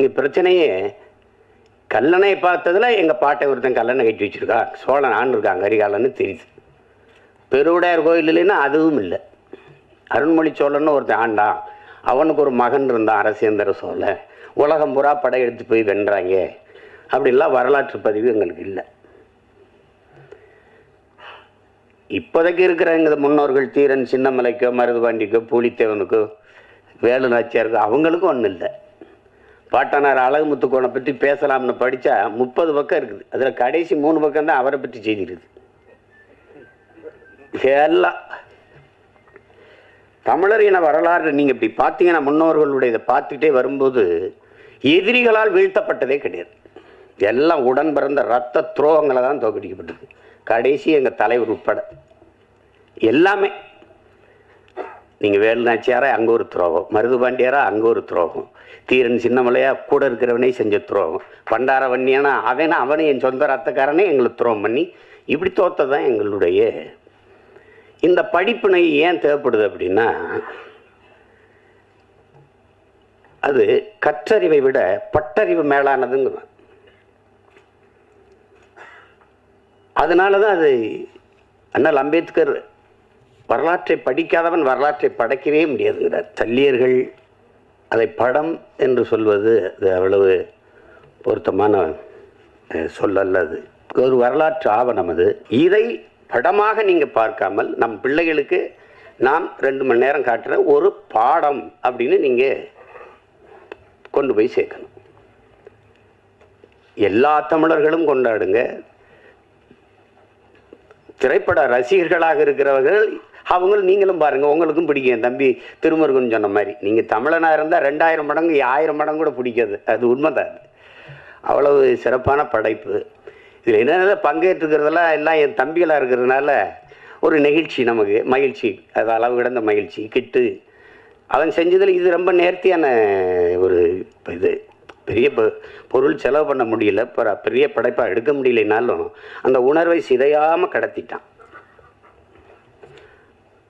இங்கே பிரச்சனையே. கல்லணை பார்த்ததுல எங்கள் பாட்டை ஒருத்தன் கல்லணை கட்டி வச்சுருக்கா. சோழன் ஆண்டு இருக்காங்க கரிகாலன்னு தெரியுது. பெருவுடையார் கோயில் இல்லைன்னா அதுவும் இல்லை. அருண்மொழி சோழன்னு ஒருத்தன் ஆண்டான். அவனுக்கு ஒரு மகன் இருந்தான் அரசேந்திர சோழன் உலகம் பூரா படையெடுத்து போய் வென்றாங்க. அப்படிலாம் வரலாற்று பதிவு எங்களுக்கு இல்லை. இப்போதைக்கு இருக்கிற எங்கள் முன்னோர்கள் தீரன் சின்னமலைக்கோ மருதுபாண்டிக்கோ பூலித்தேவனுக்கோ வேலு நாச்சியாருக்கோ அவங்களுக்கும் ஒன்றும் இல்லை. பாட்டனார் அழகுமுத்துக்கோனை பற்றி பேசலாம்னு படித்தா முப்பது பக்கம் இருக்குது. அதில் கடைசி மூணு பக்கம் தான் அவரை பற்றி செய்தி இருக்குது. எல்லாம் தமிழர் இன வரலாறு நீங்கள் இப்படி பார்த்தீங்கன்னா முன்னோர்களுடைய இதை பார்த்துக்கிட்டே வரும்போது எதிரிகளால் வீழ்த்தப்பட்டதே கிடையாது. எல்லாம் உடன் பிறந்த ரத்த துரோகங்களை தான் தோக்கடிக்கப்பட்டது. கடைசி எங்கள் தலைவர் உட்பட. எல்லாமே நீங்கள் வேலுநாச்சியாரா அங்கே ஒரு துரோகம். மருதுபாண்டியாரா அங்கே ஒரு துரோகம். தீரன் சின்னமலையா கூட இருக்கிறவனே செஞ்ச துரோகம். பண்டார வன்னியானா அவனா அவனே என் சொந்த ரத்தக்காரனே எங்களை துரோகம் பண்ணி இப்படி தோத்ததான் எங்களுடைய. இந்த படிப்பினை ஏன் தேவைப்படுது அப்படின்னா அது கற்றறிவை விட பட்டறிவு மேலானதுங்கிறான் அதனால தான் அது அண்ணல் அம்பேத்கர் வரலாற்றை படிக்காதவன் வரலாற்றை படைக்கவே முடியாதுங்கிறார் தள்ளியர்கள் அதை படம் என்று சொல்வது அது அவ்வளவு பொருத்தமான அஹ், அது. ஒரு வரலாற்று ஆவணம் அது. இதை படமாக நீங்கள் பார்க்காமல் நம் பிள்ளைகளுக்கு நாம் ரெண்டு மணி நேரம் காட்டுற ஒரு பாடம் அப்படின்னு நீங்கள் கொண்டு போய் சேர்க்கணும். எல்லா தமிழர்களும் கொண்டாடுங்க. திரைப்பட ரசிகர்களாக இருக்கிறவர்கள் அவங்களும் நீங்களும் பாருங்கள் உங்களுக்கும் பிடிக்கும். என் தம்பி திருமுருகன் சொன்ன மாதிரி. நீங்கள் தமிழனா இருந்தால் ரெண்டாயிரம் மடங்கு ஆயிரம் மடங்கு கூட பிடிக்காது. அது உண்மைதான் அது. அவ்வளவு சிறப்பான படைப்பு. இதில் என்னென்ன பங்கேற்றுக்கிறதெல்லாம் எல்லாம் என் தம்பிகளாக இருக்கிறதுனால ஒரு நெகிழ்ச்சி நமக்கு மகிழ்ச்சி. அது அளவு கிடந்த மகிழ்ச்சி கிட்டு. அவன் செஞ்சதில் இது ரொம்ப நேர்த்தியான ஒரு இது. பெரிய பொ- பொருள் செலவு பண்ண முடியல. பெரிய படைப்பாக எடுக்க முடியலைனாலும் அந்த உணர்வை சிதையாமல் கடத்திட்டான்.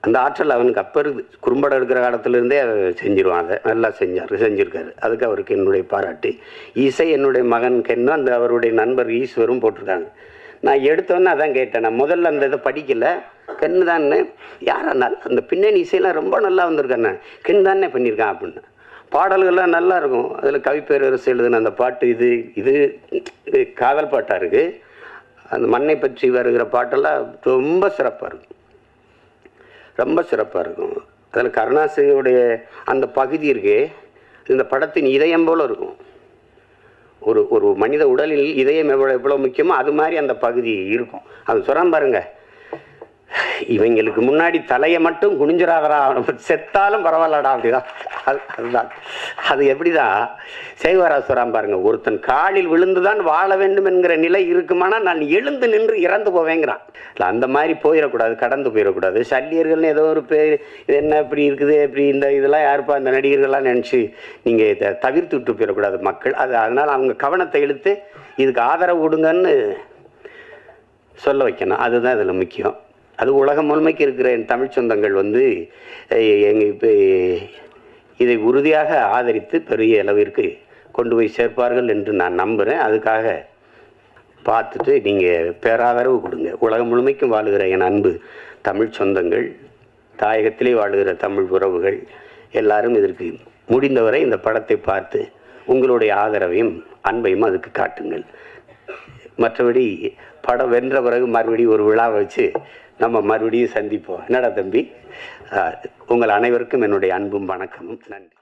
அந்த ஆற்றல் அவனுக்கு அப்போ இருக்குது. குறும்படம் எடுக்கிற காலத்திலேருந்தே செஞ்சிருவான். அதை நல்லா செஞ்சார் செஞ்சுருக்காரு. அதுக்கு அவருக்கு என்னுடைய பாராட்டு. இசை என்னுடைய மகன் கென்னு அந்த அவருடைய நண்பர் ஈஸ்வரும் போட்டிருக்காங்க. நான் எடுத்தோன்னே அதான் கேட்டேன். நான் முதல்ல அந்த இதை படிக்கல. கண்ணு தானே யாரா அந்த பின்னணி இசையெல்லாம் ரொம்ப நல்லா வந்திருக்கானே. கண் தானே பண்ணியிருக்கான் அப்படின்னு. பாடல்கள்லாம் நல்லா இருக்கும். அதில் கவிப்பேரரசு எழுதின அந்த பாட்டு இது இது இது காதல் பாட்டாக இருக்குது அந்த மண்ணை பற்றி வருகிற பாட்டெல்லாம் ரொம்ப சிறப்பாக இருக்கும். ரொம்ப சிறப்பாக இருக்கும். அதில் கருணாசிரியுடைய அந்த பகுதி இருக்கே இந்த படத்தின் இதயம் போல் இருக்கும். ஒரு ஒரு மனித உடலில் இதயம் எவ்வளோ எவ்வளோ முக்கியமோ அது மாதிரி அந்த பகுதி இருக்கும். அது சொல்கிறான் பாருங்கள் இவங்களுக்கு முன்னாடி தலையை மட்டும் குனிஞ்சிராதரா செத்தாலும் பரவாயில்லடா அப்படிதான். அது அதுதான். அது எப்படிதான் செய்வாரா சொல்றான் பாருங்க ஒருத்தன் காலில் விழுந்துதான் வாழ வேண்டும் என்கிற நிலை இருக்குமானா நான் எழுந்து நின்று இறந்து போவேங்கிறான். இல்லை அந்த மாதிரி போயிடக்கூடாது கடந்து போயிடக்கூடாது. சல்லியர்கள்னு ஏதோ ஒரு பேர் இது என்ன இப்படி இருக்குது இப்படி இந்த இதெல்லாம் யாருப்பா இந்த நடிகர்கள்லாம் நினச்சி நீங்கள் இதை தவிர்த்து விட்டு போயிடக்கூடாது மக்கள். அது அதனால் அவங்க கவனத்தை இழுத்து இதுக்கு ஆதரவு கொடுங்கன்னு சொல்ல வைக்கணும். அதுதான் இதில் முக்கியம். அது உலகம் முழுமைக்கு இருக்கிற என் தமிழ் சொந்தங்கள் வந்து எங்கள் இப்போ இதை உறுதியாக ஆதரித்து பெரிய அளவிற்கு கொண்டு போய் சேர்ப்பார்கள் என்று நான் நம்புகிறேன் அதுக்காக பார்த்துட்டு நீங்கள் பேராதரவு கொடுங்க. உலகம் முழுமைக்கும் வாழுகிற என் அன்பு தமிழ் சொந்தங்கள் தாயகத்திலே வாழுகிற தமிழ் உறவுகள் எல்லாரும் இதற்கு முடிந்தவரை இந்த படத்தை பார்த்து உங்களுடைய ஆதரவையும் அன்பையும் அதுக்கு காட்டுங்கள். மற்றபடி படம் வென்ற பிறகு மறுபடியும் ஒரு விழாவை வச்சு நம்ம மறுபடியும் சந்திப்போம். என்னடா தம்பி? உங்கள் அனைவருக்கும் என்னுடைய அன்பும் வணக்கமும். நன்றி.